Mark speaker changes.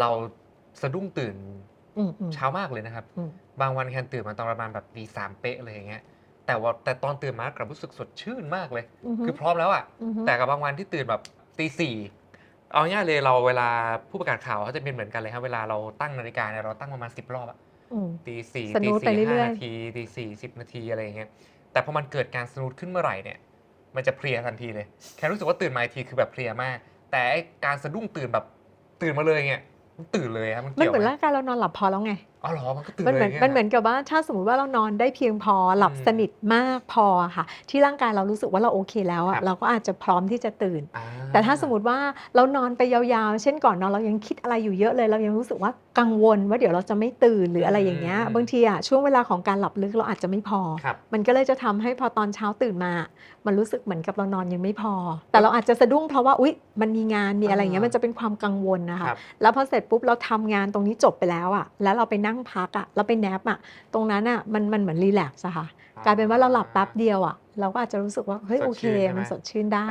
Speaker 1: เราสะดุ้งตื่น
Speaker 2: อืมอืม
Speaker 1: เช้ามากเลยนะครับ
Speaker 2: อืม
Speaker 1: บางวันแคนตื่นมาตอนประมาณแบบตีสามเป๊ะเลยอย่างเงี้ยแต่ว่าแต่ตอนตื่นมากลับรู้สึกสดชื่นมากเลย คือพร้อมแล้วอะ
Speaker 2: อือฮึ
Speaker 1: แต่กับบางวันที่ตื่นแบบตีสี่เอาง่ายๆเลยเราเวลาผู้ประกาศข่าวเขาจะเป็นเหมือนกันเลยครับเวลาเราตั้งนาฬิกาเนี่ยเราตั้งประมาณสิบรอบอะ
Speaker 2: อืม
Speaker 1: ตีสี่
Speaker 2: ส
Speaker 1: ตี
Speaker 2: นูทไป
Speaker 1: สี่
Speaker 2: เรื่
Speaker 1: ห้า
Speaker 2: อยๆ
Speaker 1: นาทีตีสี่สิบนาทีอะไรอย่างเงี้ยแต่พอมันเกิดการสนูทขึ้นเมื่อไหร่เนี่ย มันจะเพลียทันทีเลย แค่รู้สึกว่าตื่นมาอีกทีคือแบบเพลียมาก แต่ไอ้การสะดุ้งตื่นแบบตื่นมาเลยเงี้ยมัน ตื่นเลยครับมัน
Speaker 2: มัน
Speaker 1: เกี่ยว
Speaker 2: เหมือน
Speaker 1: ไหม
Speaker 2: ร่างกายเรานอนหลับพอแล้วไง
Speaker 1: อ๋อเหรอมันก็ตื่น
Speaker 2: มัน
Speaker 1: เล
Speaker 2: เหมือยน
Speaker 1: งี้ย
Speaker 2: มันเหมือนกับว่าถ้าสมมติว่าเรานอนได้เพียงพอหลับ
Speaker 1: อืม
Speaker 2: สนิทมากพอค่ะ ที่ร่างกายเรารู้สึกว่าเราโอเคแล้ว
Speaker 1: ครั
Speaker 2: อะ
Speaker 1: บ
Speaker 2: เราก็อาจจะพร้อมที่จะตื่น
Speaker 1: อ่า
Speaker 2: แต่ถ้าสมมติว่าเรานอนไปยาวๆ เช่นก่อนนอนเรายังคิดอะไรอยู่เยอะเลย เรายังรู้สึกว่ากังวลว่าเดี๋ยวเราจะไม่ตื่นหรืออะไรอย่างเงี้ย
Speaker 1: อืม
Speaker 2: บางทีอะช่วงเวลาของการหลับลึกเราอาจจะไม่พอ
Speaker 1: ครับ
Speaker 2: มันก็เลยจะทำให้พอตอนเช้าตื่นมา มันรู้สึกเหมือนกับเรานอนยังไม่พอ แต่เราอาจจะสะดุ้งเพราะว่าอุ๊ยมันมีงานมีอะไรอย่างเงี้ย
Speaker 1: อ่ามั
Speaker 2: มันจะเป็นความกังวลนะคะ
Speaker 1: ครับ
Speaker 2: แล้วพอเสร็จปุ๊บเราทำงานตรงนี้จบไปแล้วอะแล้วเราไปนั่งพักอะเราไปแนปอะตรงนั้นอะมันมันเหมือนรีแลกซ์อะค่ะกลายเป็นว่าเราหลับแป๊บเดียวอะเราก็อาจจะรู้สึกว่าเฮ้ย
Speaker 1: สด
Speaker 2: โอเค
Speaker 1: ชื่นใช่ไหม
Speaker 2: มันสดชื่นได้